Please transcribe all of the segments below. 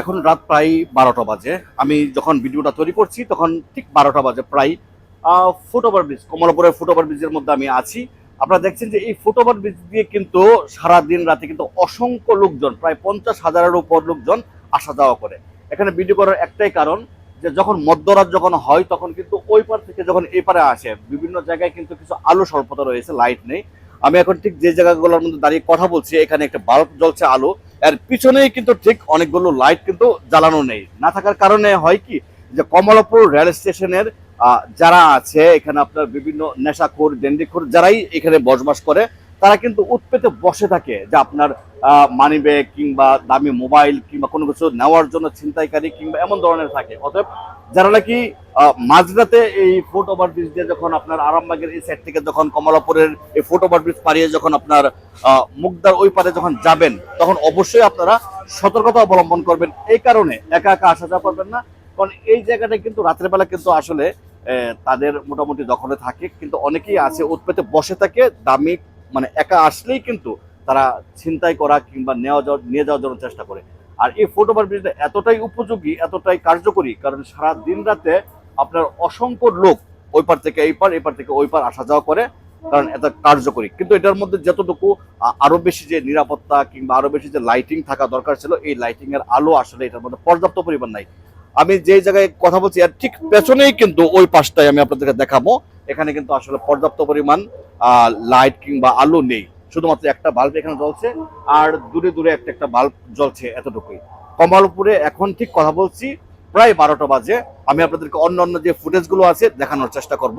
এখন রাত প্রায় বারোটা বাজে। আমি যখন ভিডিওটা তৈরি করছি, তখন ঠিক বারোটা বাজে প্রায়। ফুট ওভার ব্রিজ কমলাপুরের ফুট ওভার ব্রিজের মধ্যে আমি আছি। আপনারা দেখছেন যে এই ফুট ওভার ব্রিজ দিয়ে কিন্তু সারা দিন রাতে কিন্তু অসংখ্য লোকজন, প্রায় পঞ্চাশ হাজারের উপর লোকজন আসা যাওয়া করে। এখানে ভিডিও করার একটাই কারণ যে যখন মধ্যরাত যখন হয়, তখন কিন্তু ওই পার থেকে যখন এই পারে আসে, বিভিন্ন জায়গায় কিন্তু কিছু আলো স্বল্পতা রয়েছে লাইট নেই। আমি এখন ঠিক যে জায়গাগুলোর মধ্যে দাঁড়িয়ে কথা বলছি, এখানে একটা বাল্ব জ্বলছে আলো। এর পিছনেই কিন্তু ঠিক অনেকগুলো লাইট কিন্তু জ্বালানো নেই। না থাকার কারণে হয় কি যে কমলাপুর রেল স্টেশনের যারা আছে, এখানে আপনার বিভিন্ন নেশাখোর, ডেন্ডিখোর যারাই এখানে বসবাস করে, তারা কিন্তু উৎপেতে বসে থাকে যে আপনার মানি ব্যাগ কিংবা দামি মোবাইল কিংবা কোনো কিছু নেওয়ার জন্য ছিনতাইকারী কিংবা এমন ধরনের থাকে। অতএব যারা নাকি মাঝরাতে এই ফুট ওভার ব্রিজ দিয়ে যখন আপনার আরামবাগের এই সাইড থেকে যখন কমলাপুরের এই ফুট ওভার ব্রিজ পাড়িয়ে যখন আপনার মুগদার ওই পারে যখন যাবেন, তখন অবশ্যই আপনারা সতর্কতা অবলম্বন করবেন। এই কারণে একা একা আসা যাওয়া করবেন না, কারণ এই জায়গাটা কিন্তু রাতের বেলা কিন্তু আসলে তাদের মোটামুটি দখলে থাকে, কিন্তু অনেকেই আছে উৎপেতে বসে থাকে, দামি মানে একা আসলেই কিন্তু তারা ছিনতাই করা কিংবা নেওয়া যাওয়া, নিয়ে যাওয়ার জন্য চেষ্টা করে। আর এই ফুট ওভার ব্রিজটা এতটাই উপযোগী, এতটাই কার্যকরী, কারণ সারা দিন রাতে আপনার অসংখ্য লোক ওই পার থেকে এই পার এই পার থেকে ওই পার আসা যাওয়া করে কারণ এটা কার্যকরী। কিন্তু এটার মধ্যে যতটুকু আরও বেশি যে নিরাপত্তা কিংবা আরও বেশি যে লাইটিং থাকা দরকার ছিল এই লাইটিং এর আলো আসলে এটার মধ্যে পর্যাপ্ত পরিমাণ নাই। আমি যে জায়গায় কথা বলছি আর ঠিক পেছনেই কিন্তু ওই পাশটাই আমি আপনাদেরকে দেখাবো। এখানে কিন্তু আসলে পর্যাপ্ত পরিমাণ লাইট কিংবা আলো নেই। শুধুমাত্র একটা বাল্ব এখানে জ্বলছে আর দূরে দূরে একটা একটা বাল্ব জ্বলছে এতটুকুই। কমলপুরে এখন ঠিক কথা বলছি প্রায় বারোটা বাজে। আমি আপনাদেরকে অন্য অন্য যে ফুটেজগুলো আছে দেখানোর চেষ্টা করব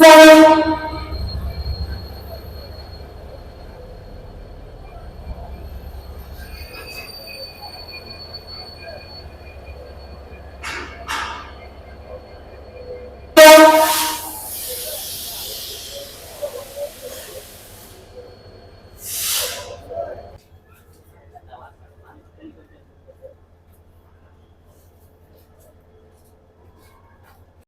Follow.